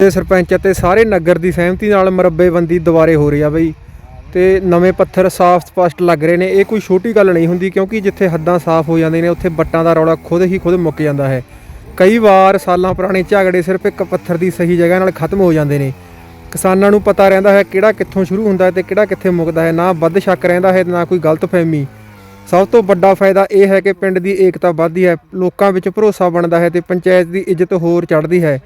ਤੇ ਸਰਪੰਚ ਅਤੇ ਸਾਰੇ ਨਗਰ ਦੀ ਸਹਿਮਤੀ ਨਾਲ ਮਰੱਬੇਬੰਦੀ ਦੁਬਾਰੇ ਹੋ ਰਹੀ ਆ ਬਈ। ਤੇ ਨਵੇਂ ਪੱਥਰ ਸਾਫ਼ ਸਪਸ਼ਟ ਲੱਗ ਰਹੇ ਨੇ। ਇਹ ਕੋਈ ਛੋਟੀ ਗੱਲ ਨਹੀਂ ਹੁੰਦੀ ਕਿਉਂਕਿ ਜਿੱਥੇ ਹੱਦਾਂ ਸਾਫ਼ ਹੋ ਜਾਂਦੇ ਨੇ, ਉੱਥੇ ਬੱਟਾਂ ਦਾ ਰੌਲਾ ਖੁਦ ਹੀ ਖੁਦ ਮੁੱਕ ਜਾਂਦਾ ਹੈ। ਕਈ ਵਾਰ ਸਾਲਾਂ ਪੁਰਾਣੇ ਝਗੜੇ ਸਿਰਫ ਇੱਕ ਪੱਥਰ ਦੀ ਸਹੀ ਜਗ੍ਹਾ ਨਾਲ ਖਤਮ ਹੋ ਜਾਂਦੇ ਨੇ। ਕਿਸਾਨਾਂ ਨੂੰ ਪਤਾ ਰਹਿੰਦਾ ਹੈ ਕਿਹੜਾ ਕਿੱਥੋਂ ਸ਼ੁਰੂ ਹੁੰਦਾ ਹੈ ਤੇ ਕਿਹੜਾ ਕਿੱਥੇ ਮੁੱਕਦਾ ਹੈ। ਨਾ ਵੱਧ ਸ਼ੱਕ ਰਹਿੰਦਾ ਹੈ ਤੇ ਨਾ ਕੋਈ ਗਲਤਫਹਿਮੀ। ਸਭ ਤੋਂ ਵੱਡਾ ਫਾਇਦਾ ਇਹ ਹੈ ਕਿ ਪਿੰਡ ਦੀ ਏਕਤਾ ਵੱਧਦੀ ਹੈ, ਲੋਕਾਂ ਵਿੱਚ ਭਰੋਸਾ ਬਣਦਾ ਹੈ ਤੇ ਪੰਚਾਇਤ ਦੀ ਇੱਜ਼ਤ ਹੋਰ ਚੜ੍ਹਦੀ ਹੈ।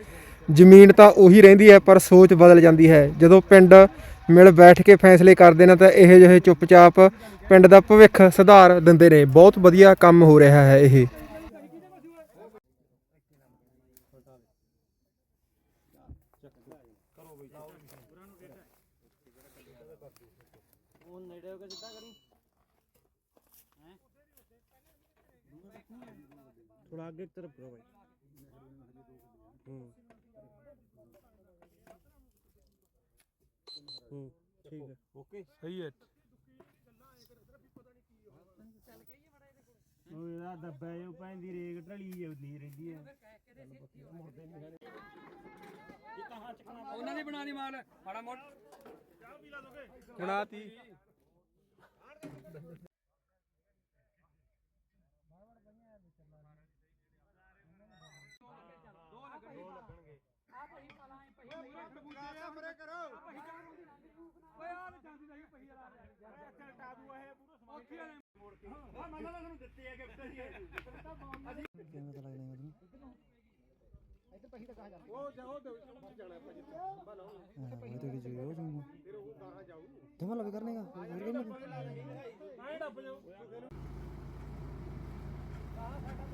ਜ਼ਮੀਨ ਤਾਂ ਉਹੀ ਰਹਿੰਦੀ ਹੈ, ਪਰ ਸੋਚ ਬਦਲ ਜਾਂਦੀ ਹੈ। ਜਦੋਂ ਪਿੰਡ ਮਿਲ ਬੈਠ ਕੇ ਫੈਸਲੇ ਕਰਦੇ ਨੇ ਤਾਂ ਇਹੋ ਜਿਹੇ ਚੁੱਪਚਾਪ ਪਿੰਡ ਦਾ ਭਵਿੱਖ ਸੁਧਾਰ ਦਿੰਦੇ ਨੇ। ਬਹੁਤ ਵਧੀਆ ਕੰਮ ਹੋ ਰਿਹਾ ਹੈ ਇਹ। ਉਹ ਨੇੜੇ ਹੋ ਕੇ ਸਿੱਧਾ ਕਰੀ ਹੈ ਥੋੜਾ ਅੱਗੇ ਤਰਫ ਕਰੋ ਹੂੰ। ਹੂੰ ਠੀਕ ਹੈ। ਓਕੇ? ਸਹੀ ਹੈ। ਉਹ ਇਹਦਾ ਦੱਬਾ ਜੋ ਪੈਂਦੀ ਰੇਗ ਢਲੀ ਜਾਂਦੀ ਰਹਿੰਦੀ ਹੈ ਮੁਰਦੇ ਨਹੀਂ ਗਾਣੇ ਇਹ ਕਹਾਂ ਚਕਣਾ ਉਹਨਾਂ ਦੀ ਬਣਾਣੀ ਮਾਲ ਮਾੜਾ ਮੋਟ ਚਾਹ ਪੀ ਲਾ ਦੋਗੇ ਬਣਾਤੀ ਦੋ ਲੱਗਣਗੇ ਆ ਭਈ ਪਲਾਂ ਭਈ ਪੂਰਾ ਕਰੋ ਗਿਆ ਜੀ ਦਾ ਏਰੀਆ ਟੱਬੇ ਤੇ ਓਏ ਆਏ ਆ ਹੁਣ ਉੱਥੇ ਜਾ ਸਿੱਧੀ ਉਹ ਹੱਦਾਂ ਕੀ ਮੁਰੇ ਉਹ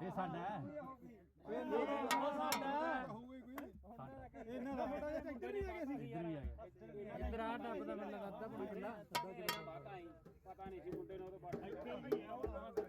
ਇਹ ਸਾਡਾ ਹੈ। ਇਹਨਾਂ ਦਾ ਮੋਟਾ ਜਿਹਾ ਟਰੈਕਟਰ ਨਹੀਂ। ਹੈਗੇ ਸੀ। ਇੱਧਰ ਆ ਡੱਬ ਦਾ ਮੈਨੂੰ ਲੱਗਦਾ ਬੜਾ ਕਿੱਲਾ ਪਤਾ ਨਹੀਂ ਸੀ ਮੁੰਡੇ ਨੂੰ ਉਹ ਤੋਂ।